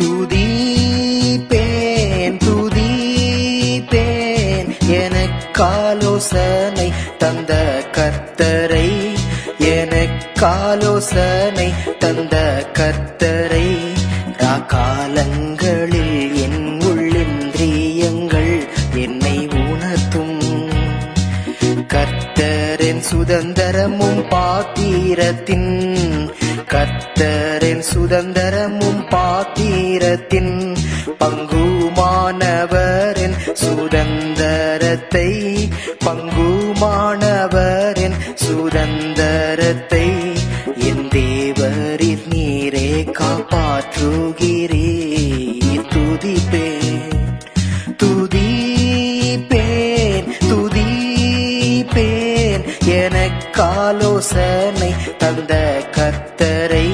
துதிப்பேன் துதிப்பேன். எனக்காலோசனை தந்த கர்த்தரை எனக்காலோசனை தந்த கர்த்தரை. காலங்களில் என் உள்ளிந்திரியங்கள் என்னை உணர்த்தும். கர்த்தரின் சுதந்திரமும் பாத்திரத்தின் கத்தரின் சுதந்திரமும் பாத்திரத்தின் பங்குமானவரின் சுதந்திரத்தை பங்குமானவரின் சுதந்திரத்தை என் தேவரில் நீரே காப்பாற்றுகிறே துதிப்பேன் துதிப்பேன் துதிப்பேன். எனக்காலோசனை தந்த கர்த்தரை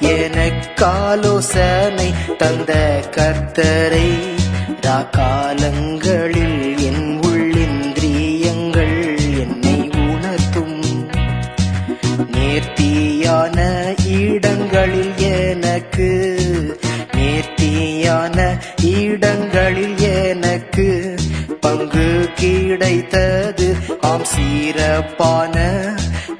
எனக்காலோசனை தந்த கர்த்தரை. ராக்காலங்களில் என் உள்ளிந்திரியங்கள் என்னை உணர்த்தும். நேர்த்தியான இடங்களில் எனக்கு நேர்த்தியான இடங்களில் எனக்கு பங்கு கிடைத்தது. ஆம் சீரப்பான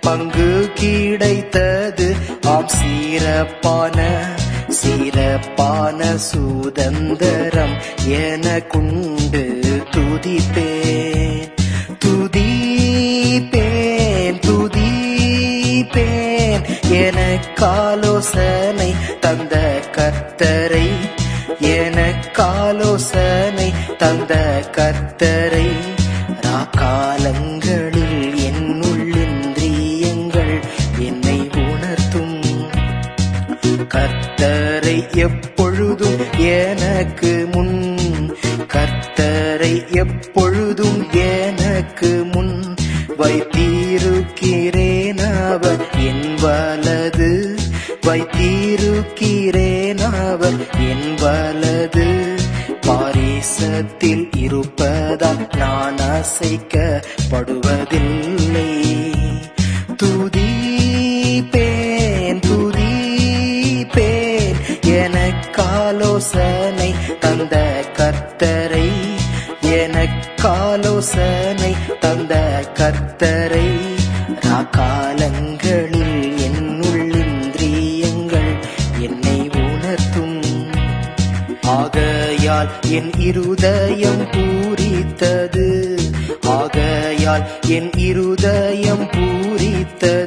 பங்கு கிடைத்தது. ஆம் சீரப்பான சீரப்பான சுதந்திரம் எனக்குண்டு துதிப்பேன். துதிப்பேன் துதிப்பேன் எனக்காலோசனை தந்த கர்த்தரை. எனக்காலோசனை தந்த கர்த்தரை. எப்பொழுதும் எனக்கு முன் வைத்தீருக்கிறேன் அவர் என் வலது வைத்தீருக்கிறேன் அவர் என் வலது பாரிசத்தில் இருப்பதால் நான் அசைக்கப்படுவதில்லை. தூதி காலோசனை தந்த கர்த்தரை காலங்களில் என்னுள் இந்திரியங்கள் என்னை உணர்த்தும். ஆகையால் என் இருதயம் பூரித்தது. ஆகையால் என் இருதயம் பூரித்தது.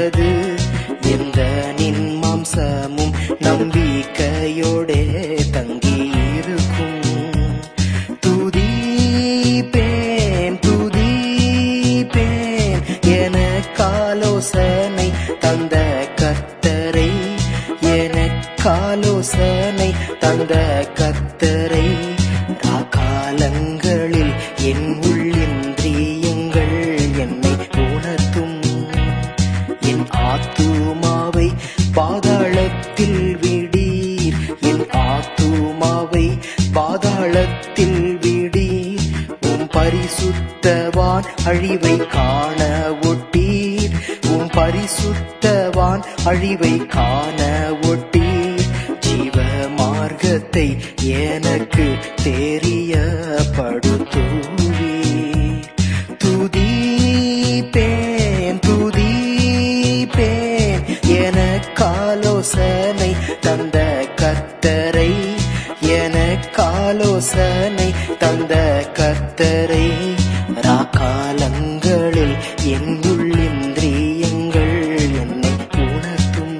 கூர்ந்தது எந்த நின் மாம்சமும் நம்பிக்கையோடே தங்கியிருக்கும். துதிப்பேன் துதிப்பேன் காலோசனை தந்த கத்தரை என காலோசனை தந்த கத்தரை என் ஆத்துமாவை பாதாளத்தில் விடீர். என் ஆத்துமாவை பாதாளத்தில் விடீர். உம் பரிசுத்தவான் அழிவை காண ஒட்டீர். உம் பரிசுத்தவான் அழிவை காண ஒட்டீர். ஜீவ மார்க்கத்தை எனக்கு தெரியப்படுத்துவீர் கர்த்தரை ராக்காலங்களில் என் உள்ளிந்திரியங்கள் என்னை உணர்த்தும்.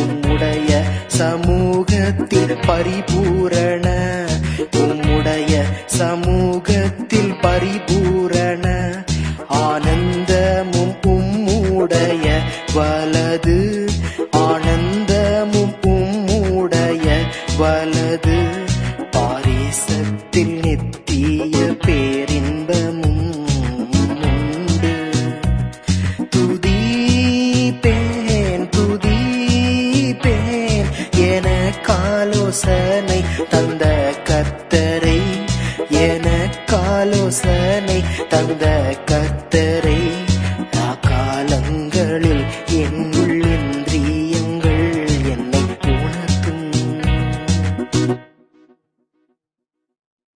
உம்முடைய சமூகத்தில் பரிபூரண உம்முடைய சமூகத்தில் பரிபூரண ஆனந்தமும் உம்முடைய எனக்காலோசனை தந்த